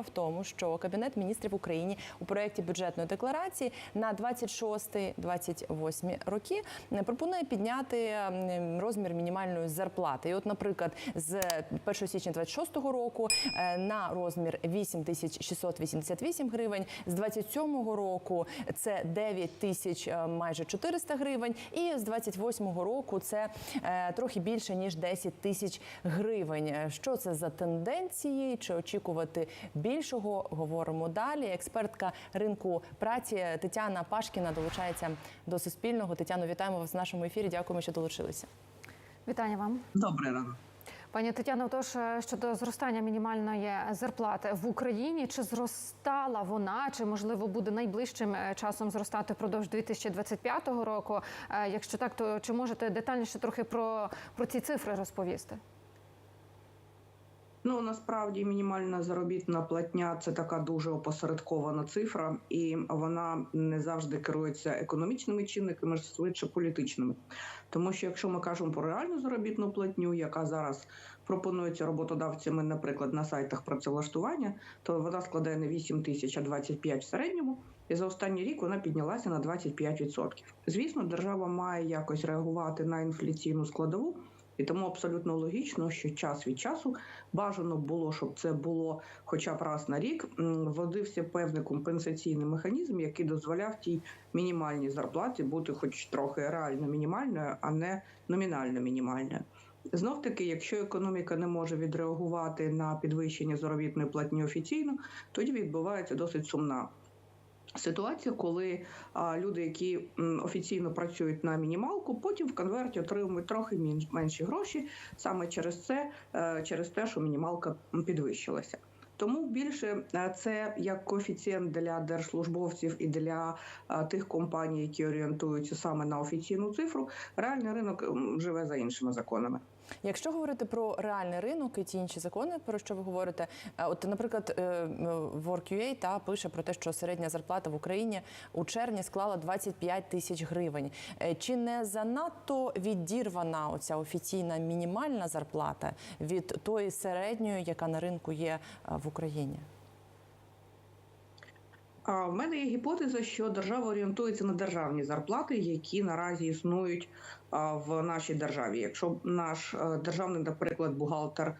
Справа в тому, що Кабінет міністрів України у проєкті бюджетної декларації на 26-28 роки е, пропонує підняти розмір мінімальної зарплати. І, от, наприклад, з 1 січня 26 року е, на розмір 8 тисяч 688 гривень, з 27 року це 9 тисяч е, майже 400 гривень, і з 28 року це трохи більше ніж 10 тисяч гривень. Що це за тенденції? Чи очікувати більшого? Говоримо далі. Експертка ринку праці Тетяна Пашкіна долучається до Суспільного. Тетяно, вітаємо вас в нашому ефірі. Дякуємо, що долучилися. Вітання вам. Добрий ранок. Пані Тетяно, тож е, щодо зростання мінімальної зарплати в Україні, чи зростала вона, чи можливо буде найближчим е, часом зростати впродовж 2025 року? Е, Якщо так, то чи можете детальніше трохи про, про ці цифри розповісти? Ну насправді мінімальна заробітна платня це така дуже опосередкована цифра, і вона не завжди керується економічними чинниками, швидше політичними. Тому що якщо ми кажемо про реальну заробітну платню, яка зараз пропонується роботодавцями, наприклад, на сайтах працевлаштування, то вона складає не 8 тисяч, а 25 в середньому. І за останній рік вона піднялася на 25%. Звісно, держава має якось реагувати на інфляційну складову. І тому абсолютно логічно, що час від часу бажано було, щоб це було хоча б раз на рік. Вводився певний компенсаційний механізм, який дозволяв тій мінімальній зарплаті бути, хоч трохи реально мінімальною, а не номінально мінімальною. Знов таки, якщо економіка не може відреагувати на підвищення заробітної платні офіційно, тоді відбувається досить сумна Ситуація, коли люди, які офіційно працюють на мінімалку, потім в конверті отримують трохи менші гроші саме через це, е, через те, що мінімалка підвищилася. Тому більше е, це як коефіцієнт для держслужбовців і для е, тих компаній, які орієнтуються саме на офіційну цифру. Реальний ринок живе за іншими законами. Якщо говорити про реальний ринок і ті інші закони, про що ви говорите, е, от, наприклад, е, Work.ua та пише про те, що середня зарплата в Україні у червні склала 25 тисяч гривень. Е, Чи не занадто відірвана оця офіційна мінімальна зарплата від тої середньої, яка на ринку є в Україні? В мене є гіпотеза, що держава орієнтується на державні зарплати, які наразі існують в нашій державі. Якщо наш е, державний, наприклад, бухгалтер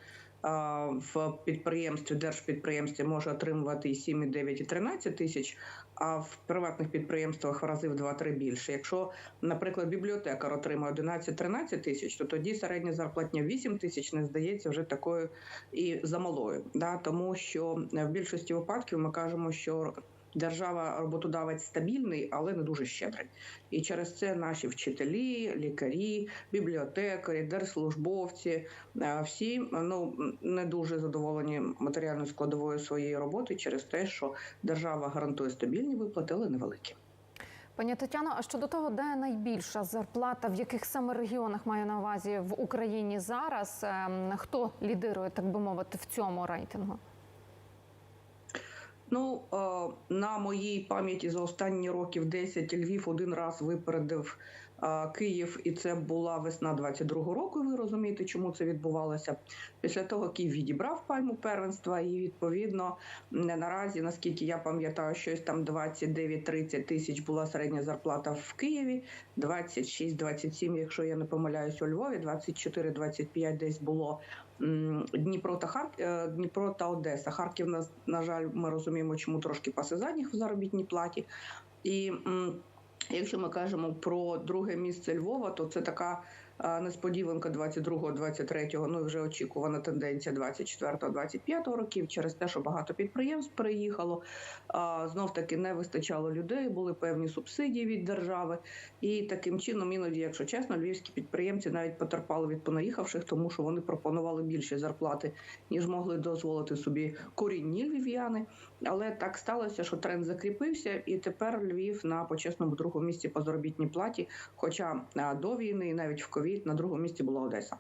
в підприємстві, держпідприємстві може отримувати і 7, і 9, і 13 тисяч, а в приватних підприємствах в рази в 2-3 більше. Якщо, наприклад, бібліотекар отримує 11-13 тисяч, то тоді середня зарплатня 8 тисяч не здається вже такою і замалою. Да? Тому що в більшості випадків ми кажемо, що Держава роботодавець стабільний, але не дуже щедрий. І через це наші вчителі, лікарі, бібліотекарі, держслужбовці е, всі ну не дуже задоволені матеріальною складовою своєї роботи через те, що держава гарантує стабільні виплати, але невеликі. Пані Тетяно, а щодо того, де найбільша зарплата, в яких саме регіонах маю на увазі в Україні зараз? Ем, Хто лідирує, так би мовити, в цьому рейтингу? Ну е, на моїй пам'яті за останні років 10 Львів один раз випередив Київ, і це була весна 22-го року. Ви розумієте, чому це відбувалося? Після того Київ відібрав пальму первенства, і відповідно не наразі, наскільки я пам'ятаю, щось там 29-30 тисяч була середня зарплата в Києві, 26-27, якщо я не помиляюсь, у Львові, 24-25 десь було Дніпро та Хар... е, Дніпро та Одеса. Харків на, жаль, ми розуміємо, чому трошки паси задніх в заробітній платі. І якщо ми кажемо про друге місце Львова, то це така несподіванка 22-го, 23-го, ну і вже очікувана тенденція 24-го, 25-го років через те, що багато підприємств переїхало. Знов таки не вистачало людей, були певні субсидії від держави. І таким чином, іноді, якщо чесно, львівські підприємці навіть потерпали від понаїхавших, тому що вони пропонували більші зарплати, ніж могли дозволити собі корінні львів'яни. Але так сталося, що тренд закріпився, і тепер Львів на почесному другому місці по заробітній платі. Хоча до війни, навіть в ковід, на другому місці була Одеса.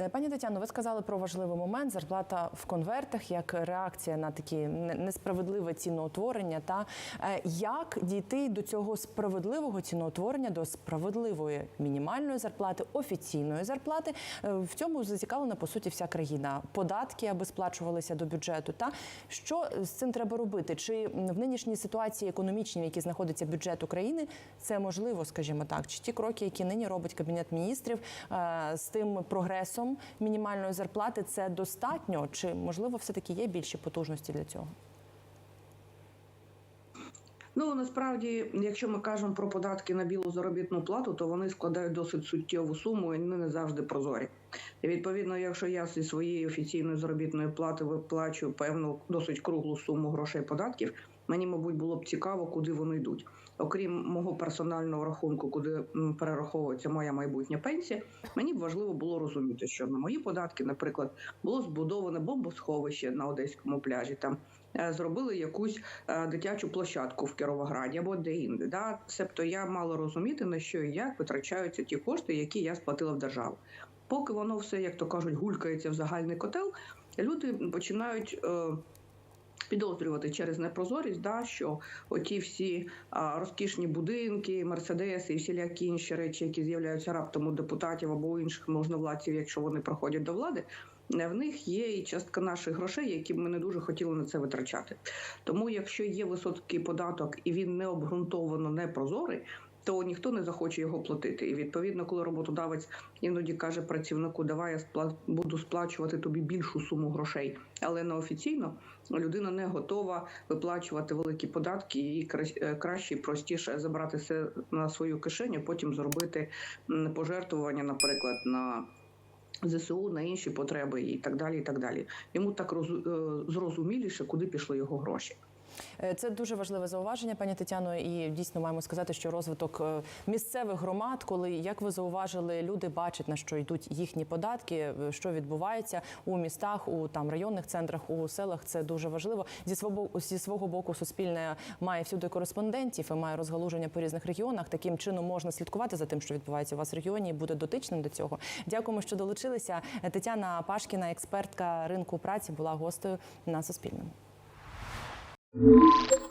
Е, Пані Тетяно, ви сказали про важливий момент зарплата в конвертах як реакція на такі несправедливе ціноутворення. Та Е, як дійти до цього справедливого ціноутворення, до справедливої мінімальної зарплати, офіційної зарплати? Е, В цьому зацікавлена по суті вся країна. Податки, аби сплачувалися до бюджету. Та що з цим треба робити? Чи в нинішній ситуації економічній, в якій знаходиться бюджет України, це можливо, скажімо так? Чи ті кроки, які нині робить кабінет міністрів з тим прогресом мінімальної зарплати, це достатньо? Чи можливо все таки є більші потужності для цього? Ну насправді, якщо ми кажемо про податки на білу заробітну плату, то вони складають досить суттєву суму і вони не завжди прозорі. І відповідно, якщо я зі своєї офіційної заробітної плати виплачую певну досить круглу суму грошей податків, мені, мабуть, було б цікаво, куди вони йдуть. Окрім мого персонального рахунку, куди перераховується моя майбутня пенсія, мені б важливо було розуміти, що на мої податки, наприклад, було збудоване бомбосховище на одеському пляжі. Там е, зробили якусь е, дитячу площадку в Кіровограді або де-інде. Да? Себто я мала розуміти, на що і як витрачаються ті кошти, які я сплатила в державу. Поки воно все, як то кажуть, гулькається в загальний котел, люди починають. Е, Підозрювати через непрозорість, да, що оті всі а, розкішні будинки, мерседеси і всілякі інші речі, які з'являються раптом у депутатів або інших можновладців, якщо вони проходять до влади, в них є і частка наших грошей, які б ми не дуже хотіли на це витрачати. Тому, якщо є високий податок і він не обґрунтовано не прозорий, то ніхто не захоче його платити. І відповідно, коли роботодавець іноді каже працівнику, давай я спла- буду сплачувати тобі більшу суму грошей, але неофіційно людина не готова виплачувати великі податки, і е, краще і простіше забрати все на свою кишеню, потім зробити пожертвування, наприклад, на. ЗСУ на інші потреби і так далі. І так далі. Йому так роз, е, зрозуміліше, куди пішли його гроші. Е, Це дуже важливе зауваження, пані Тетяно. І дійсно маємо сказати, що розвиток е, місцевих громад, коли як ви зауважили, люди бачать на що йдуть їхні податки, е, що відбувається у містах, у там районних центрах, у селах. Це дуже важливо. Зі свого зі свого боку, суспільне має всюди кореспондентів і має розгалуження по різних регіонах. Таким чином можна слідкувати за тим, що відбувається у вас в регіоні, і буде дотичним до цього. Дякуємо, що долучилися. Тетяна Пашкіна, експертка ринку праці, була гостею на Суспільному. Música